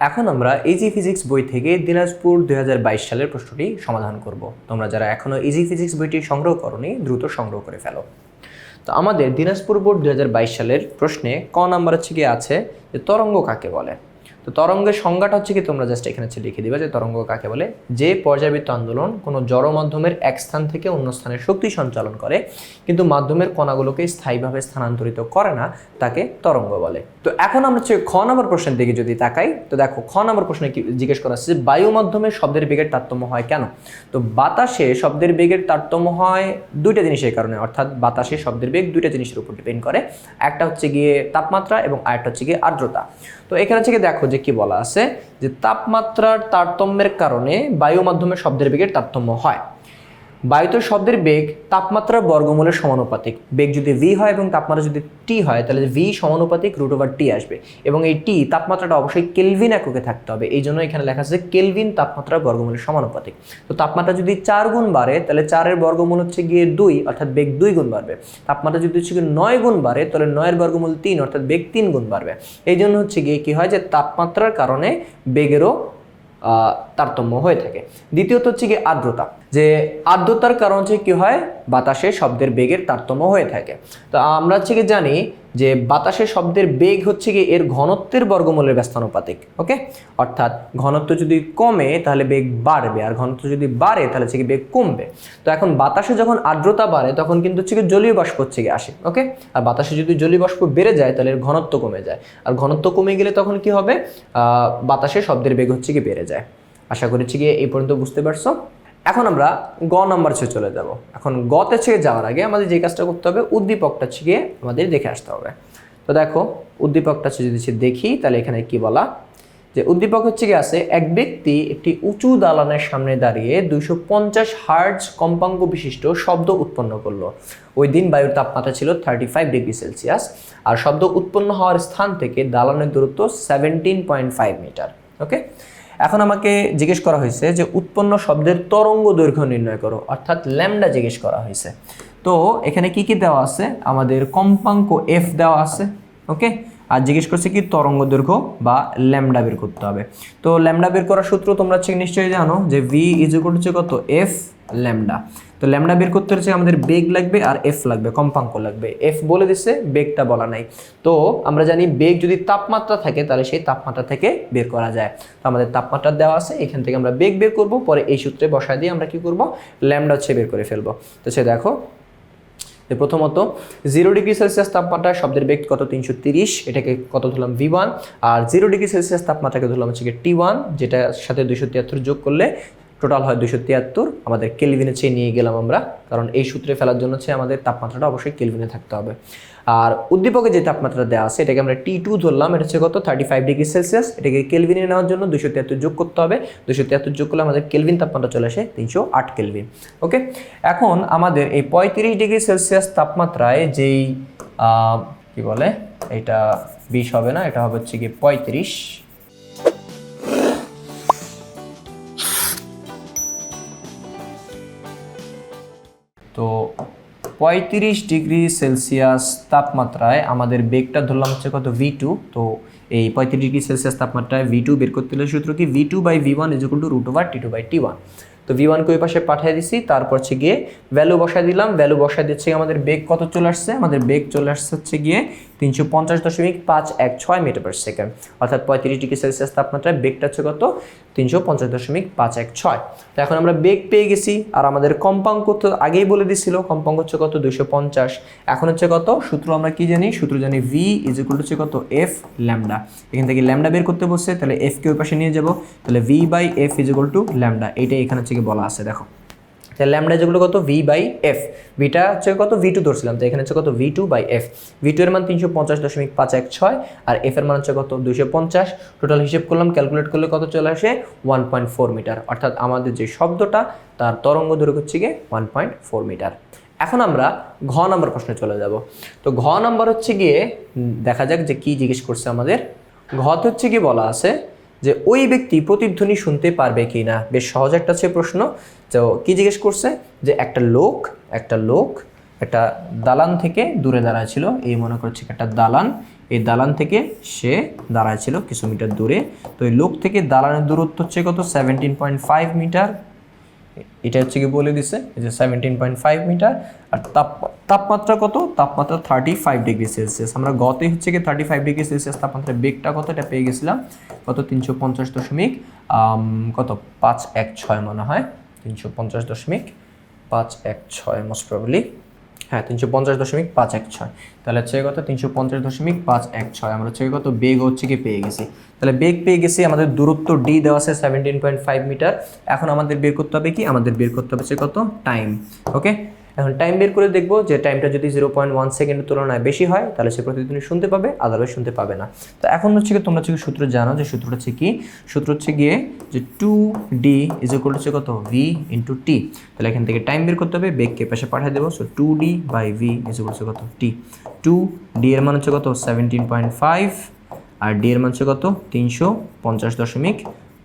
এখন আমরা easy physics বই থেকে দিনাজপুর দু হাজার বাইশ সালের প্রশ্নটি সমাধান করব। তোমরা যারা এখনও ইজি ফিজিক্স বইটি সংগ্রহ করনি, দ্রুত সংগ্রহ করে ফেলো। তো আমাদের দিনাজপুর বোর্ড দু হাজার বাইশ সালের প্রশ্নে ক নাম্বার হচ্ছে কি আছে, যে তরঙ্গ কাকে বলে? তো তরঙ্গের সংজ্ঞাটা হচ্ছে কি, তোমরা জাস্ট এখানে হচ্ছে লিখে দিবা যে তরঙ্গ কাকে বলে? যে পর্যাবৃত্ত আন্দোলন কোনো জড় মাধ্যমের এক স্থান থেকে অন্য স্থানে শক্তি সঞ্চালন করে, কিন্তু মাধ্যমের কণাগুলোকে স্থায়ীভাবে স্থানান্তরিত করে না, তাকে তরঙ্গ বলে। তো এখন আমরা হচ্ছে খ নম্বর প্রশ্নের দিকে যদি তাকাই, তো দেখো খ নম্বর প্রশ্নে কি জিজ্ঞেস করা হচ্ছে যে বায়ু মাধ্যমে শব্দের বেগের তারতম্য হয় কেন? তো বাতাসে শব্দের বেগের তারতম্য হয় দুইটা জিনিসের কারণে, অর্থাৎ বাতাসে শব্দের বেগ দুইটা জিনিসের উপর ডিপেন্ড করে। একটা হচ্ছে গিয়ে তাপমাত্রা এবং আরেকটা হচ্ছে গিয়ে আর্দ্রতা। তো এখানে থেকে দেখো যে কি বলা আছে? যে তাপমাত্রার তারতম্যের কারণে বায়ু মাধ্যমে শব্দের বেগের তারতম্য হয়। বায়ুতে শব্দের বেগ তাপমাত্রার বর্গমূলের সমানুপাতিক। বেগ যদি ভি হয় এবং তাপমাত্রা যদি টি হয়, তাহলে ভি সমানুপাতিক রুট ওভার টি আসবে। এবং এই টি তাপমাত্রাটা অবশ্যই কেলভিন এককে থাকতে হবে। এই জন্য এখানে লেখা আছে কেলভিন তাপমাত্রার বর্গমূলের সমানুপাতিক। তো তাপমাত্রা যদি চার গুণ বাড়ে, তাহলে চারের বর্গমূল হচ্ছে গিয়ে দুই, অর্থাৎ বেগ দুই গুণ বাড়বে। তাপমাত্রা যদি হচ্ছে গিয়ে নয় গুণ বাড়ে, তাহলে নয়ের বর্গমূল তিন, অর্থাৎ বেগ তিন গুণ বাড়বে। এই জন্য হচ্ছে গিয়ে কি হয় যে তাপমাত্রার কারণে বেগেরও তারতম্য হয়ে থাকে। দ্বিতীয়ত হচ্ছে কি আর্দ্রতা। যে আর্দ্রতার কারণ হচ্ছে কী হয়? বাতাসে শব্দের বেগের তারতম্য হয়ে থাকে। তো আমরা হচ্ছে কি জানি যে বাতাসে শব্দের বেগ হচ্ছে কি এর ঘনত্বের বর্গমূলের ব্যস্তানুপাতিক, ওকে? অর্থাৎ ঘনত্ব যদি কমে, তাহলে বেগ বাড়বে, আর ঘনত্ব যদি বাড়ে, তাহলে হচ্ছে কি বেগ কমবে। তো এখন বাতাসে যখন আর্দ্রতা বাড়ে, তখন কিন্তু হচ্ছে কি জলীয় বাষ্প হচ্ছে কি আসে, ওকে? আর বাতাসে যদি জলীয় বাষ্প বেড়ে যায়, তাহলে এর ঘনত্ব কমে যায়। আর ঘনত্ব কমে গেলে তখন কি হবে? বাতাসে শব্দের বেগ হচ্ছে কি বেড়ে যায়। আশা করেছি গিয়ে এই পর্যন্ত বুঝতে পারছ। এখন আমরা গ নাম্বার ছে চলে যাব। এখন গতে ছেড়ে যাওয়ার আগে আমাদের যে কাজটা করতে হবে, উদ্দীপকটা ছিকে আমাদের দেখে আসতে হবে। তো দেখো, উদ্দীপকটা যদি দেখি, তাহলে এখানে কি বলা? যে উদ্দীপক হচ্ছে কি আছে, এক ব্যক্তি একটি উঁচু দালানের সামনে দাঁড়িয়ে দুইশো পঞ্চাশ হার্জ কম্পাঙ্ক বিশিষ্ট শব্দ উৎপন্ন করল। ওই দিন বায়ুর তাপমাত্রা ছিল থার্টি ফাইভ ডিগ্রি সেলসিয়াস আর শব্দ উৎপন্ন হওয়ার স্থান থেকে দালানের দূরত্ব seventeen point five metre okay এখন আমাকে জিজ্ঞেস করা হয়েছে যে উৎপন্ন শব্দের তরঙ্গ দৈর্ঘ্য নির্ণয় করো, অর্থাৎ ল্যামডা জিজ্ঞেস করা হয়েছে। তো এখানে কি কি দেওয়া আছে? আমাদের কম্পাঙ্ক এফ দেওয়া আছে, ওকে? আর জিজ্ঞেস করছে কি তরঙ্গ দৈর্ঘ্য বা ল্যামডা বের করতে হবে। তো ল্যামডা বের করার সূত্র তোমরা নিশ্চয়ই জানো যে ভি ইজ কত? F lambda. তো ল্যামডা বের করতে হচ্ছে আমাদের বেগ লাগবে আর এফ লাগবে, কম্পাঙ্ক লাগবে। এফ বলে দিছে, বেগটা বলা নাই। তো আমরা জানি বেগ যদি তাপমাত্রা থাকে, তাহলে সেই তাপমাত্রা থেকে বের করা যায়। তো আমাদের তাপমাত্রা দেওয়া আছে, এখান থেকে আমরা বেগ বের করব, পরে এই সূত্রে বসায় দিয়ে আমরা কি করব? ল্যামডা হচ্ছে বের করে ফেলব। তো সে দেখো প্রথমত জিরো ডিগ্রি সেলসিয়াস তাপমাত্রায় শব্দের বেগ কত? তিনশো তিরিশ, এটাকে কত ধরলাম? ভি ওয়ান আর জিরো ডিগ্রি সেলসিয়াস তাপমাত্রাকে ধরলাম হচ্ছে টি ওয়ান যেটার সাথে দুইশো তিয়াত্তর যোগ করলে টোটাল হয় দুইশো তিয়াত্তর। আমাদের কেলভিনে চেয়ে নিয়ে গেলাম আমরা, কারণ এই সূত্রে ফেলার জন্য হচ্ছে আমাদের তাপমাত্রাটা অবশ্যই কেলভিনে থাকতে হবে। আর উদ্দীপকে যে তাপমাত্রা দেওয়া আছে, এটাকে আমরা টি টু ধরলাম, এটা হচ্ছে কত? থার্টি ফাইভ ডিগ্রি সেলসিয়াস এটাকে কেলভিনে নেওয়ার জন্য দুশো তিয়াত্তর যোগ করতে হবে। দুশো তিয়াত্তর যোগ করলে আমাদের কেলভিন তাপমাত্রা চলে আসে তিনশো আট কেলভিন। ওকে? এখন আমাদের এই পঁয়ত্রিশ ডিগ্রি সেলসিয়াস তাপমাত্রায় যেই কি বলে? এটা বিশ হবে না, এটা হবে হচ্ছে কি পঁয়ত্রিশ। পঁয়ত্রিশ ডিগ্রি সেলসিয়াস তাপমাত্রায় আমাদের বেগটা ধরলাম হচ্ছে কত ভি টু তো এই পঁয়ত্রিশ ডিগ্রি সেলসিয়াস তাপমাত্রায় ভি টু বের করতে হলে সূত্র কি? V two by V one is to root over T two by T one তো ভি ওয়ানকে ওই পাশে পাঠিয়ে দিছি, তারপর হচ্ছে গিয়ে ভ্যালু বসায় দিলাম। ভ্যালু বসায় দিচ্ছে আমাদের বেগ কত চলে আসছে? আমাদের বেগ চলে আসছে হচ্ছে গিয়ে তিনশো পঞ্চাশ দশমিক পাঁচ এক ছয় মিটার পার সেকেন্ড অর্থাৎ পঁয়ত্রিশ ডিগ্রি সেলসিয়াস তাপমাত্রায় বেগটা হচ্ছে কত? তিনশো পঞ্চাশ দশমিক পাঁচ এক ছয়। তো এখন আমরা বেগ পেয়ে গেছি, আর আমাদের কম্পাঙ্ক তো আগেই বলে দিছিল, কম্পাঙ্ক হচ্ছে কত? দুশো পঞ্চাশ। এখন হচ্ছে কত? সূত্র আমরা কি জানি? সূত্র জানি ভি ইজ ইকুয়াল হচ্ছে কত? এফ ল্যামডা এখান থেকে ল্যামডা বের করতে বসছে, তাহলে এফ কে ওই পাশে নিয়ে যাব, তাহলে V by F is equal to lambda এইটাই এখানে হচ্ছে বলা আছে, দেখো। তাহলে ল্যামডা যেগুলো কত? ভি বাই এফ ভিটা হচ্ছে কত? ভি টু ধরছিলাম, তো এখানে হচ্ছে কত? V two by F V two এর মান তিনশো পঞ্চাশ দশমিক পাঁচ এক ছয়, আর এফ এর মান হচ্ছে কত? দুইশো পঞ্চাশ। টোটাল হিসেব করলাম ক্যালকুলেট করলে কত চলে আসে? ওয়ান পয়েন্ট ফোর মিটার অর্থাৎ আমাদের যে শব্দটা, তার তরঙ্গ দৈর্ঘ্য হচ্ছে গিয়ে ওয়ান পয়েন্ট ফোর মিটার এখন আমরা ঘ নম্বর প্রশ্নে চলে যাব। তো ঘ নম্বর হচ্ছে গিয়ে দেখা যাক যে কি জিজ্ঞেস করছে আমাদের। ঘতে হচ্ছে কি বলা আছে যে ওই ব্যক্তি প্রতিধ্বনি শুনতে পারবে কি না বেশ সহজ একটা হচ্ছে প্রশ্ন। তো কি জিজ্ঞেস করছে? যে একটা লোক একটা লোক, একটা দালান থেকে দূরে দাঁড়ায় ছিল। এই মনে করছে একটা দালান? এই দালান থেকে সে দাঁড়ায় ছিল কিছু মিটার দূরে। তো এই লোক থেকে দালানের দূরত্ব হচ্ছে কত? Seventeen point five metre. এটা হচ্ছে কি বলে দিছে? যে সেভেন্টিন পয়েন্ট ফাইভ মিটার, আর তাপ, তাপমাত্রা কত? তাপমাত্রা থার্টি ফাইভ ডিগ্রি সেলসিয়াস আমরা গতে হচ্ছে কি থার্টি ফাইভ ডিগ্রি সেলসিয়াস তাপমাত্রা বেগটা কত? এটা পেয়ে গেছিলাম। কত? তিনশো পঞ্চাশ দশমিক কত? পাঁচ এক ছয় মনে হয়। তিনশো পঞ্চাশ দশমিক পাঁচ এক ছয় মোস্ট প্রবলি হ্যাঁ তিনশো পঞ্চাশ দশমিক পাঁচ এক ছয়। তাহলে হচ্ছে কত? তিনশো পঞ্চাশ দশমিক পাঁচ এক ছয়। আমরা হচ্ছে কত? বেগ হচ্ছে কি পেয়ে গেছি। তাহলে বেগ পেয়ে গেছি, আমাদের দূরত্ব ডি দেওয়া আছে সেভেন্টিন পয়েন্ট ফাইভ মিটার এখন আমাদের বের করতে হবে কি? আমাদের বের করতে হবে কত? টাইম ওকে এখন টাইম বের করে দেখব যে টাইমটা যদি জিরো পয়েন্ট ওয়ান সেকেন্ডের তুলনায় বেশি হয়, তাহলে সে প্রতিদিনই শুনতে পাবে আদারওয়াইজ শুনতে পাবে না। তো এখন হচ্ছে কি, তোমরা হচ্ছে সূত্র জানো যে সূত্রটা হচ্ছে কি? সূত্র হচ্ছে গিয়ে যে টু ডি ইজ ইকুয়াল হচ্ছে কত? ভি ইন্টু টি তাহলে এখান থেকে টাইম বের করতে হবে, বেগকে পাশে পাঠিয়ে দেবো। So two D by V is equal হচ্ছে কত? টি টু ডি এর মান হচ্ছে কত? সেভেন্টিন পয়েন্ট ফাইভ আর ডি এর মান হচ্ছে কত? তিনশো পঞ্চাশ দশমিক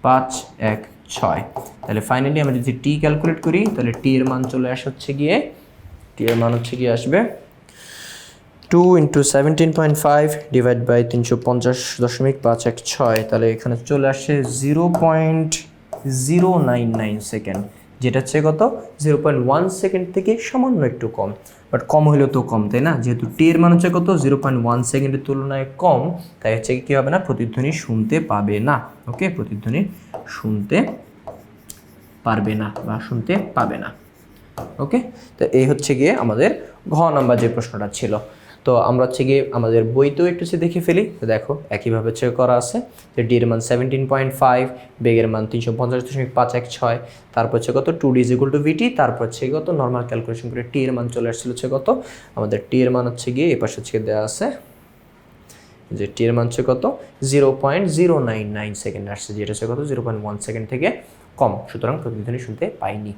পাঁচ এক ছয়। তাহলে ফাইনালি আমরা যদি টি ক্যালকুলেট করি, তাহলে টি এর মান চলে আসে হচ্ছে গিয়ে টি এর মান হচ্ছে গিয়ে আসবে? Two into seventeen point five divide by তিনশো পঞ্চাশ দশমিক পাঁচ এক ছয় তাহলে এখানে চলে আসে zero point zero nine nine second যেটা হচ্ছে কত? জিরো পয়েন্ট ওয়ান সেকেন্ড থেকে সামান্য একটু কম। বাট কম হলেও তো কম, তাই না? যেহেতু টি এর মান হচ্ছে কত? জিরো পয়েন্ট ওয়ান সেকেন্ডের তুলনায় কম, তাই হচ্ছে কি হবে না? প্রতিধ্বনি শুনতে পাবে না ওকে প্রতিধ্বনি শুনতে পারবে না বা শুনতে পাবে না। ওকে তো এই হচ্ছে গিয়ে আমাদের ঘ নাম্বার যে প্রশ্নটা ছিল। তো আমরা হচ্ছে গিয়ে আমাদের বইতেও একটু সে দেখে ফেলি। তো দেখো, একইভাবে হচ্ছে করা আছে যে ডি এর মান সেভেন্টিন পয়েন্ট ফাইভ বেগের মান তিনশো পঞ্চাশ দশমিক পাঁচ এক ছয় তারপর হচ্ছে কত? Two D is equal to VT তারপর হচ্ছে কত? নর্মাল ক্যালকুলেশন করে টি এর মান চলে আসছিল হচ্ছে কত? আমাদের টি এর মান হচ্ছে গিয়ে এ পাশে হচ্ছে দেওয়া আছে যে টি এর মান হচ্ছে কত? Zero point zero nine nine second আসছে, যেটা হচ্ছে কত? জিরো পয়েন্ট ওয়ান সেকেন্ড থেকে কম। সুতরাং প্রতিধ্বনি শুনতে পাইনি।